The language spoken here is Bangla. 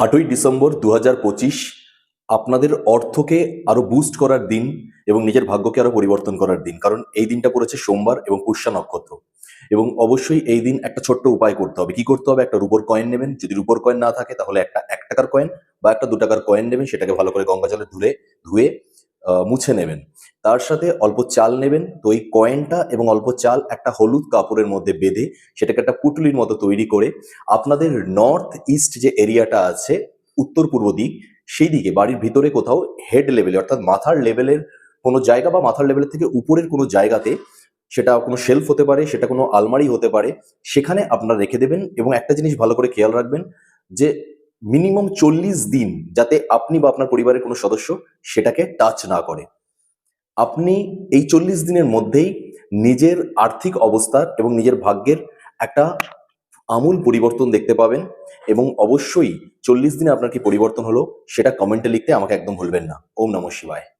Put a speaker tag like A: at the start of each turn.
A: আটই ডিসেম্বর দু হাজার পঁচিশ আপনাদের অর্থকে আরও বুস্ট করার দিন এবং নিজের ভাগ্যকে আরও পরিবর্তন করার দিন। কারণ এই দিনটা পড়েছে সোমবার এবং পুষ্যা নক্ষত্র। এবং অবশ্যই এই দিন একটা ছোট্ট উপায় করতে হবে। কি করতে হবে? একটা রুপোর কয়েন নেবেন। যদি রুপোর কয়েন না থাকে, তাহলে একটা এক টাকার কয়েন বা একটা দু টাকার কয়েন নেবেন, সেটাকে ভালো করে গঙ্গা জলে ধুলে, ধুয়ে মুছে নেবেন। তার সাথে অল্প চাল নেবেন। তো এই কয়েনটা এবং অল্প চাল একটা হলুদ কাপড়ের মধ্যে বেঁধে সেটাকে একটা পুটুলির মতো তৈরি করে আপনাদের নর্থ ইস্ট যে এরিয়াটা আছে, উত্তর পূর্ব দিক সেই দিকে বাড়ির ভিতরে কোথাও হেড লেভেলে অর্থাৎ মাথার লেভেলের কোনো জায়গা বা মাথার লেভেলের থেকে উপরের কোনো জায়গাতে সেটা কোনো শেলফ হতে পারে, সেটা কোনো আলমারি হতে পারে, সেখানে আপনারা রেখে দেবেন এবং একটা জিনিস ভালো করে খেয়াল রাখবেন যে মিনিমাম চল্লিশ দিন যাতে আপনি বা আপনার পরিবারের কোনো সদস্য সেটাকে টাচ না করে। আপনি এই চল্লিশ দিনের মধ্যেই নিজের আর্থিক অবস্থার এবং নিজের ভাগ্যের একটা আমূল পরিবর্তন দেখতে পাবেন এবং অবশ্যই চল্লিশ দিনে আপনার কি পরিবর্তন হলো সেটা কমেন্টে লিখতে আমাকে একদম ভুলবেন না। ওম নম শিবায়।